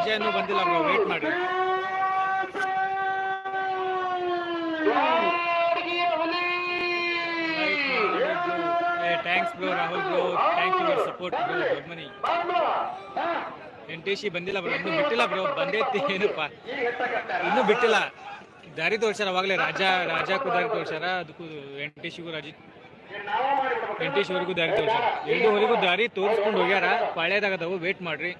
ರಾಜ ಇನ್ನೂ ಬಂದಿಲ್ಲ bro wait ಮಾಡಿ. Thanks bro Rahul bro thank you for support bro good money N T C ಬಂದಿಲ್ಲ bro ಇನ್ನೂ ಬಿಟ್ಟಿಲ್ಲ ಬ್ರೋ ಬಂದೈತಿ ಏನಪ್ಪ. ಇನ್ನೂ ಬಿಟ್ಟಿಲ್ಲ. ದಾರಿ ತೋರ್ಸಾರ ಅವಾಗಲೇ, ರಾಜ ರಾಜ ದಾರಿ ತೋರ್ಸಾರ ಅದಕ್ಕೂ ಎನ್ ಟಿ ಸಿಗೂ ರಾಜ ಎನ್ ಟಿ ಸಿವರೆಗೂ ದಾರಿ ತೋರ್ಸಾರ ಎರಡೂವರೆಗೂ ದಾರಿ ತೋರಿಸ್ಕೊಂಡು ಹೋಗ್ಯಾರ. ಪಾಳ್ಯದಾಗ ಅದಾವು ವೇಟ್ ಮಾಡ್ರಿ.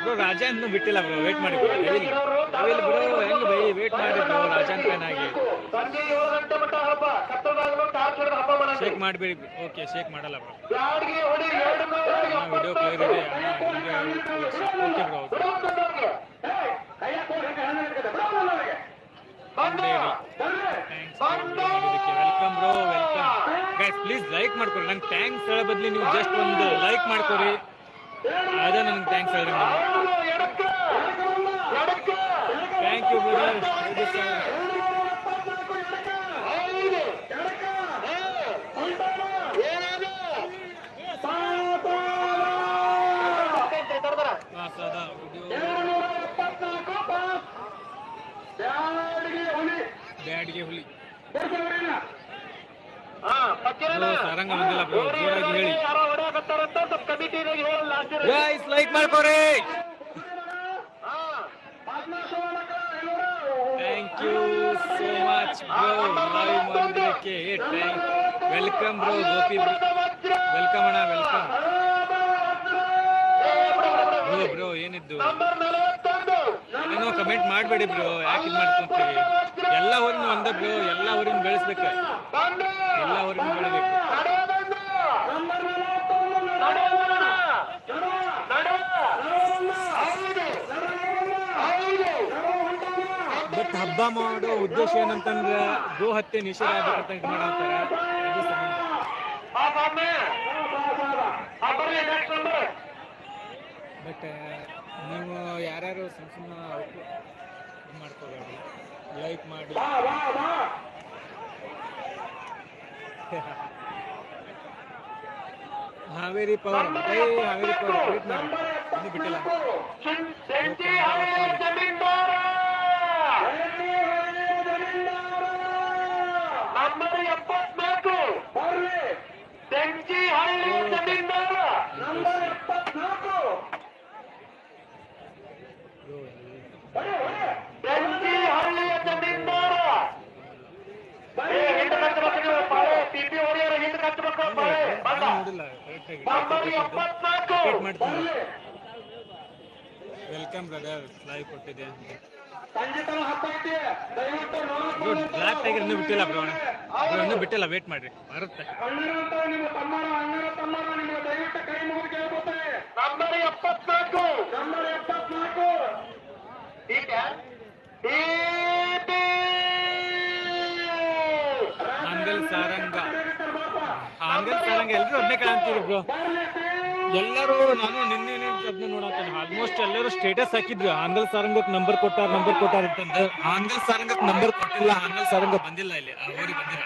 ಬ್ರೋ ರಾಜ ಇನ್ನೂ ಬಿಟ್ಟಿಲ್ಲ ಬ್ರೋ ವೇಟ್ ಮಾಡಿ ಬ್ರೋ ಹೆಂಗ್ ಬೈ ವೇಟ್ ಮಾಡಿ ಬ್ರೋ ರಾಜನ್ ಫ್ಯಾನ್ ಆಗಿ ಶೇಕ್ ಮಾಡಬೇಡಿ ಓಕೆ ಶೇಕ್ ಮಾಡಲ್ಲ ಬ್ರೋ. ವಿಡಿಯೋ ಕ್ಲಿಯರ್ ಇದೆ. ಓಕೆ ಬ್ರೋ ಪ್ಲೀಸ್ ಲೈಕ್ ಮಾಡ್ಕೊರಿ ನಂಗೆ ಥ್ಯಾಂಕ್ಸ್ ಹೇಳೋ ಬದ್ಲಿ ನೀವು ಜಸ್ಟ್ ಒಂದು ಲೈಕ್ ಮಾಡ್ಕೊರಿ ಅದೇ ನನಗೆ ಥ್ಯಾಂಕ್ಸ್ ಹೇಳಿ ಥ್ಯಾಂಕ್ ಯು ಬ್ರದರ್ ಬ್ಯಾಡ್ಗೆ ಹುಲಿ? ಸಾರಂಗ ಬಂದಿಲ್ಲ ಹೇಳಿ. ಗೈಸ್ ಲೈಕ್ ಮಾಡ್ಕೊರಿ ಹಾ, ಪದ್ಮಾಶೋಳಕ ಎಲ್ಲರೂ. Thank you so much bro live ಮಾಡೋದಕ್ಕೆ thank welcome bro Gopi welcome ಅಣ್ಣ ವೆಲ್ಕಮ್ ಬ್ರೋ ಬ್ರೋ ಏನಿದ್ದು? ಏನೋ ಕಮೆಂಟ್ ಮಾಡಬೇಡಿ ಬ್ರೋ ಯಾಕೆ ಇದು ಮಾಡ್ಕೊಂತೀವಿ ಎಲ್ಲ ಊರಿನ ಒಂದ ಬ್ರೋ ಎಲ್ಲ ಊರಿನ ಬೆಳೆಸ್ಬೇಕು. ಬಟ್ ಹಬ್ಬ ಮಾಡೋ ಉದ್ದೇಶ ಏನಂತಂದ್ರೆ ಗೋ ಹತ್ಯೆ ನಿಷೇಧ ಆಗ್ಬೇಕಂತ. ಬಟ್ ನೀವು ಯಾರ್ಯಾರು ಸಣ್ಣ ಸುಮ್ಮನೆ ಮಾಡ್ಕೋಬೇಡಿ ಲೈಕ್ ಮಾಡಿ. Haveri power Haveri power tweet ಮಾಡಿ ಇನ್ನೂ ಬಿಟ್ಟಿಲ್ಲ. ನಂಬರ್ ಎಪ್ಪತ್ನಾಲ್ಕು ಹಳ್ಳಿ ಕರೆಕ್ಟಾಗಿ ವೆಲ್ಕಮ್ ಬ್ರದರ್ ಲೈವ್ ಕೊಟ್ಟಿದೆ ಬ್ಲ್ಯಾಕ್ ಟೈಗರ್ ಇನ್ನೂ ಬಿಟ್ಟಿಲ್ಲ ಬ್ರೋ ಇನ್ನೂ ಬಿಟ್ಟಿಲ್ಲ. ವೇಟ್ ಮಾಡ್ರಿ. ಬರುತ್ತೆ. ಅಣ್ಣಿರಂತ ನಿಮ್ಮ ತಮ್ಮನ ಅಣ್ಣನ ತಮ್ಮನ ನಿಮಗೆ ದಯವಿಟ್ಟು ಕೈ ಮುಗಿದು ಕೇಳ್ಕೊತಾರೆ ನಂಬರ್ ಎಪ್ಪತ್ನಾಲ್ಕು ನಂಬರ್ ಎಪ್ಪತ್ನಾಲ್ಕು ಈಗ ಹಾಂಗಲ್ ಸಾರಂಗ ಹಾಂಗಲ್ ಕಾಣ್ತೀರಿ ಬ್ರೋ ಎಲ್ಲರೂ ನಾನು ನಿನ್ನೆ ನೋಡತ್ತೇನೆ. ಆಲ್ಮೋಸ್ಟ್ ಎಲ್ಲರೂ ಸ್ಟೇಟಸ್ ಹಾಕಿದ್ರು. ಆಂಗಲ್ ಸಾರಂಗಕ್ಕೆ ನಂಬರ್ ಕೊಟ್ಟಾರ ನಂಬರ್ ಕೊಟ್ಟಾರ ಅಂತಂದ್ರೆ ಆಂಗಲ್ ಸಾರಂಗಕ್ಕೆ ನಂಬರ್ ಕೊಟ್ಟಿಲ್ಲ ಆಂಗಲ್ ಸಾರಂಗ ಬಂದಿಲ್ಲ ಇಲ್ಲಿ. ಬಂದಿಲ್ಲ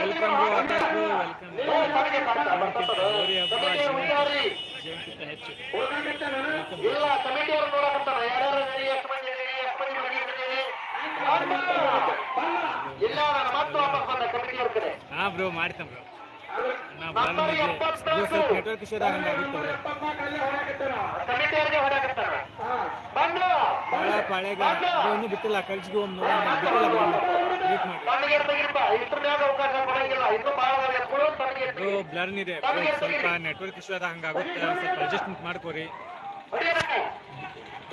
ವೆಲ್ಕಮ್ ಬ್ರೋ ಅತಾಕ್ ಬ್ರೋ ವೆಲ್ಕಮ್ ಗೌರಿ ಹಬ್ಬ ಜಯಂತಿಗಿಂತ ಹೆಚ್ಚು ಇಲ್ಲ ಕಮಿಟಿಯವರು ನೋಡಕತ್ತಾರ ಯಾರ್ಯಾರು ಇದೀರಿ, ಎಷ್ಟು ಮಂದಿ ಇದೀರಿ, ಎಷ್ಟು ಮಂದಿ ಮನೆಗಿದ್ದೀರಿ? ಇಲ್ಲ ನಾನು ಮತ್ತೆ ವಾಪಸ್ ಬಂದೆ ಕಮಿಟಿಯವ್ರ ಕಡೆ ಹಾ ಬ್ರೋ ಮಾಡ್ತಾನ ಬ್ರೋ. ನೆಟ್ವರ್ಕ್ ಇಶ್ಯೂ ಆದಂಗೆ ಆಗುತ್ತೆ ಪಾಳೆಗ. ಇನ್ನೂ ಬಿಟ್ಟಿಲ್ಲ. ಕಳ್ಸಿಗೆ ಬಿಟ್ಟಿಲ್ಲ ಬ್ರೋ ವೇಟ್ ಮಾಡಿ. ಬ್ಲರ್ನ್ ಇದೆ. ಸ್ವಲ್ಪ ನೆಟ್ವರ್ಕ್ ಇಶ್ಯೂ ಆದ ಹಂಗಾಗುತ್ತೆ. ಸ್ವಲ್ಪ ಅಡ್ಜಸ್ಟ್ಮೆಂಟ್ ಮಾಡ್ಕೋರಿ.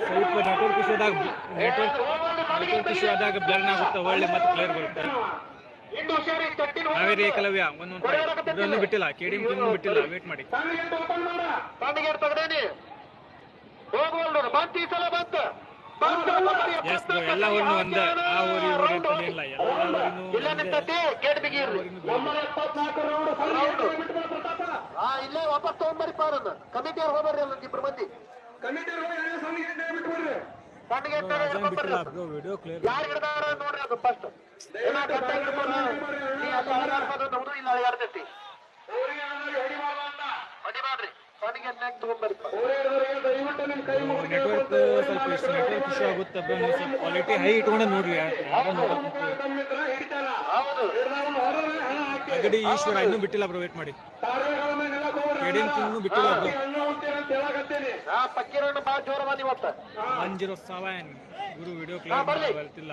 ಸ್ವಲ್ಪ ನೆಟ್ವರ್ಕ್ ಇಶ್ಯೂ ಆದಾಗ ನೆಟ್ವರ್ಕ್ ನೆಟ್ವರ್ಕ್ ಇಶ್ಯೂ ಆದಾಗ ಬ್ಲರ್ನ್ ಆಗುತ್ತೆ ಒಳ್ಳೆ ಮತ್ತೆ ಕ್ಲಿಯರ್ ಬರುತ್ತೆ. ಹಾವೇರಿ ಏಕಲವ್ಯ ಒಂದೊಂದು ಬಿಟ್ಟಿಲ್ಲ ಕೆ ಡಿ ಇನ್ನೂ ಬಿಟ್ಟಿಲ್ಲ ವೇಟ್ ಮಾಡಿ. ಎಸ್ ಬ್ರೋ ಎಲ್ಲ ಊರಿನೂ ಒಂದೇ ಆ ಊರಿ ಊರಿ ಅಂತ ಏನಿಲ್ಲ ಎಲ್ಲ ಊರಿನೂ ಇಲ್ಲ ವಾಪಸ್ ತಗೊಂಡ್ಬರಿ ಪಾರನ್ನ ಕಮಿಟಿ ಅವ್ರು ಹೋಗ್ಬರ್ರಿ ಅಲ್ಲ ಇಬ್ರು ಮಂದಿ. ಕಮಿಟಿ ಅವ್ರು ಬ್ರೋ ನೆಟ್ವರ್ಕ್ ಸ್ವಲ್ಪ ನೆಟ್ವರ್ಕ್ ಇಶ್ಯೂ ಆಗುತ್ತೆ ಸ್ವಲ್ಪ ಕ್ವಾಲಿಟಿ ಹೈ ಇಟ್ಕೊಂಡೆ ನೋಡ್ರಿ ಅಗಡಿ ಈಶ್ವರ ಇನ್ನೂ ಬಿಟ್ಟಿಲ್ಲ ಬ್ರೋ ವೇಟ್ ಮಾಡಿ. ಇನ್ನೂ ಬಿಟ್ಟಿಲ್ಲ ಬ್ರೋ ಹಾ ಪಕ್ಕೀರಣ್ಣ ಬಾಳ ಜೋರ ಬಂದ ಇವತ್ತ. ಒನ್ ಜೀರೋ ಸೆವೆನ್ ಗುರು ವಿಡಿಯೋ ಕ್ಲಿಯರ್ ಬರ್ತಿಲ್ಲ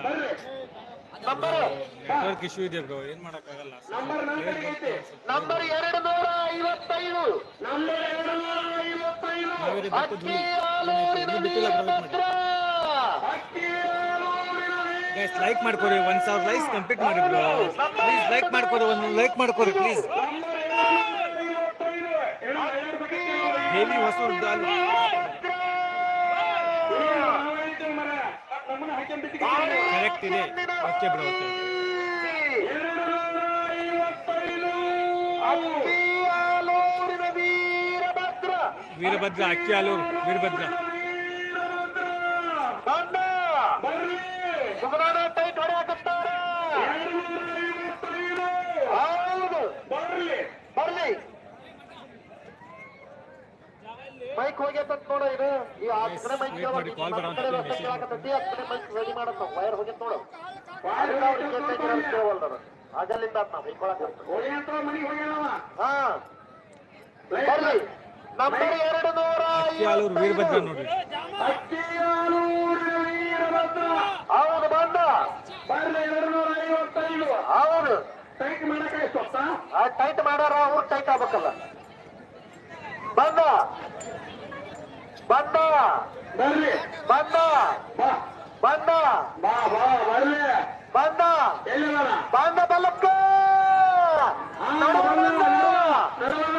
ನಂಬರ್. ನೆಟ್ವರ್ಕ್ ಇಶ್ಯೂ ಇದೆ ಬ್ರೋ ಏನ್ ಮಾಡಕ್ಕಾಗಲ್ಲ. ನಂಬರ್ ಎರಡು ನೂರ ಐವತ್ತೈದು ನಂಬರ್ ಎರಡು ನೂರ ಐವತ್ತೈದು ನಾವೇರಿ ಬಿಟ್ಟು ಮಾಡಿ ಲೈಕ್ ಮಾಡ್ಕೊರಿ ಒಂದ್ ಸಾವಿರ ಲೈಕ್ಸ್ ಕಂಪ್ಲೀಟ್ ಮಾಡಿ ಬ್ರೋ ಪ್ಲೀಸ್ ಲೈಕ್ ಮಾಡ್ಕೊರಿ ಒಂದು ಲೈಕ್ ಮಾಡ್ಕೊರಿ ಪ್ಲೀಸ್ ಹೇವಿ ಹೊಸೂರು ದಾಲ್ ಕರೆಕ್ಟ್ ಇದೆ ಓಕೆ ಬ್ರೋ ಓಕೆ ಅಕ್ಕಿ ಹಾಲೂರಿನ ವೀರಭದ್ರ ವೀರಭದ್ರ ಅಕ್ಕಿ ಹಾಲೂರು ವೀರಭದ್ರ ಬಂದ ಸುಗದಾನ ಟೈಟ್ ಹೊಡೆಯಾಕತ್ತಾರ ಹೌದು ಬರ್ಲಿ ಬರ್ಲಿ ಮೈಕ್ ಹೋಗ್ಯತ ನೋಡ ಇದು. ಈ ಹತ್ತನೇ ಮೈಕ್ wait ಹತ್ತನೇ ಆ ಮೈಕ್ ರೆಡಿ ಮಾಡತ್ತ. ವೈರ್ ಹೋಗ್ಯತ ನೋಡು. ಆಗಲ್ಲಿಂದ ನಾವು ಬೈಕೊಳಕ ಹಾ. ಬರ್ಲಿ ನಂಬರ್ ಎರಡು ನೂರ ವೀರಭದ್ರ ನೋಡ್ರಿ ಹೌದು ಬಂದ. ಬರ್ಲಿ ಎರಡು ನೂರ ಐವತ್ತೈದು. ಹೌದು. ಟೈಟ್ ಮಾಡಕ್ಕೆ ಟೈಟ್ ಮಾಡಾರ ಅವ್ರು ಟೈಟ್ ಆಗ್ಬೇಕಲ್ಲ. ಬಂದ. ಬಂದ. ಬರ್ರಿ. ಬಂದ. ಬಂದ. ಬರ್ಲಿ ಬಂದ. ಬಂದ ಬಲ್ಲಕ್ಕ ನಡುವನ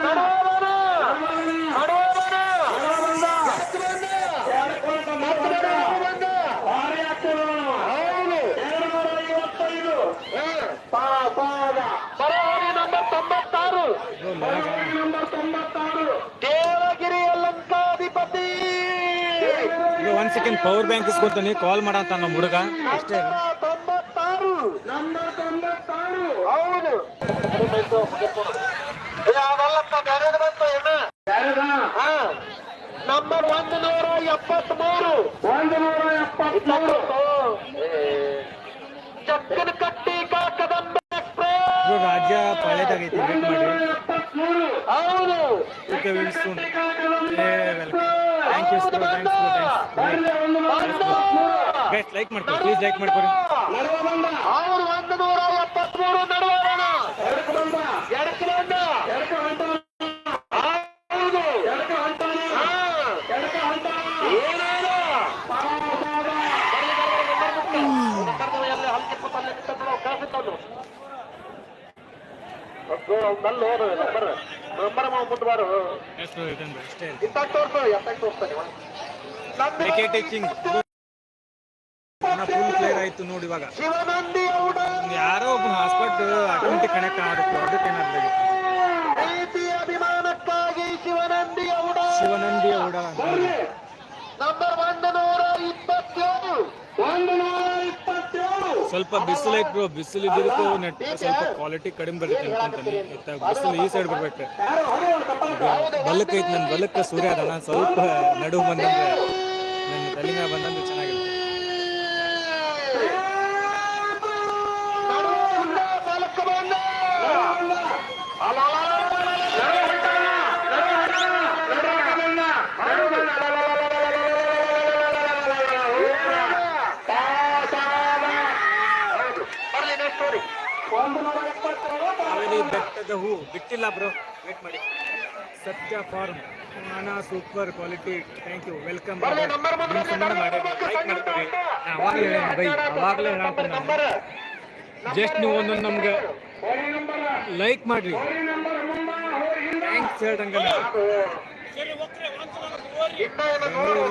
ನಡುವನ ನಡುವನ ಬರೋರಿ ನಂಬರ್ ತೊಂಬತ್ತಾರು. ಸೆಕೆಂಡ್ ಪವರ್ ಬ್ಯಾಂಕ್ ಇಸ್ಕೊತಾನೆ ಕಾಲ್ ಮಾಡಂತ ನಮ್ಮ ಹುಡುಗ? ಅಷ್ಟೇ. ನಂಬರ್ ಒಂದು ನೂರ ಎಪ್ಪತ್ಮೂರು. ಒಂದು ನೂರ ಎಪ್ಪತ್ಮೂರು ಚಕ್ಕನ ಕಟ್ಟಿ ಕಾಕದಂಬ ರಾಜ್ಯ ಪಾಳೆದಾಗೈತಿ ಹೌದು ಓಕೆ ವಿಲ್ ಸೂನ್ ಏ welcome thank you bro thanks bro thanks guys like ಮಾಡ್ಕೊರಿ ಪ್ಲೀಸ್ ಲೈಕ್ ಮಾಡ್ಕೊರಿ ಅವರು ಒಂದು ನೂರ ಎಪ್ಪತ್ಮೂರು ನಡುವಣ ಎಡಕ್ಕೆ ಬಂದ ನಂಬರ್ ತೋರ್ಸು ತೋರ್ಸ್ತಾನೆ ಫುಲ್ ಕ್ಲಿಯರ್ ಆಯ್ತು ನೋಡಿ ಇವಾಗ. ಯಾರೋ ಒಬ್ಬ ಹಾಸ್ಪಿಟ್ ಕನೆಕ್ಟ್ ಆಗುತ್ತೆ. ಅದಕ್ಕೆ ಏನಾದ್ರು ಶಿವನಂದಿ ಔಡ ಶಿವನಂದಿ ಔಡ ನಂಬರ್ ಒಂದು ನೂರ ಇಪ್ಪತ್ತೇಳು ಒಂದು ನೂರ ಇಪ್ಪತ್ತೇಳು ಸ್ವಲ್ಪ ಬಿಸಿಲು ಇಟ್ಟು ಬಿಸಿಲು ಇದ್ದಕ್ಕೂ ನೆಟ್ ಸ್ವಲ್ಪ ಕ್ವಾಲಿಟಿ ಕಡಿಮೆ ಬರುತ್ತೆ ಅನ್ಕೊಂತಾನೆ ಬಿಸಿಲು ಈ ಸೈಡ್ ಬರ್ಬೇಕು. ಬಲಕ್ಕೆ ಐತಿ ನನ್ನ ಬಲಕ್ಕೆ ಸೂರ್ಯ ಅದಾನ, ಸ್ವಲ್ಪ ನಡು ಬಂದಂದ್ರೆ ನನ್ನ ತಲೆಗೆ ಬಂದಂದ್ರೆ ಚೆನ್ನಾಗಿರುತ್ತೆ. ನಡುವಿಂದ ಬಲಕ್ಕೆ ಬಂದ. ಹೌದು. ಬರ್ಲಿ next story. ಒಂದು ನೂರ ಎಪ್ಪತ್ತೇಳು ಕಾವೇರಿ ಹೂ ಬಿಟ್ಟಿಲ್ಲ ಬ್ರೋ. ವೇಟ್ ಮಾಡಿ. ಸತ್ಯ ಫಾರ್ಮ್. ನಾನಾ super quality. Thank you welcome bye. Number just ನೀವು ಒಂದೊಂದು ನಮ್ಗೆ ಲೈಕ್ ಮಾಡ್ರಿ ಥ್ಯಾಂಕ್ಸ್ ಹೇಳ್ದಂಗೆ ಇನ್ನ ಏನೋ ನೋಡು,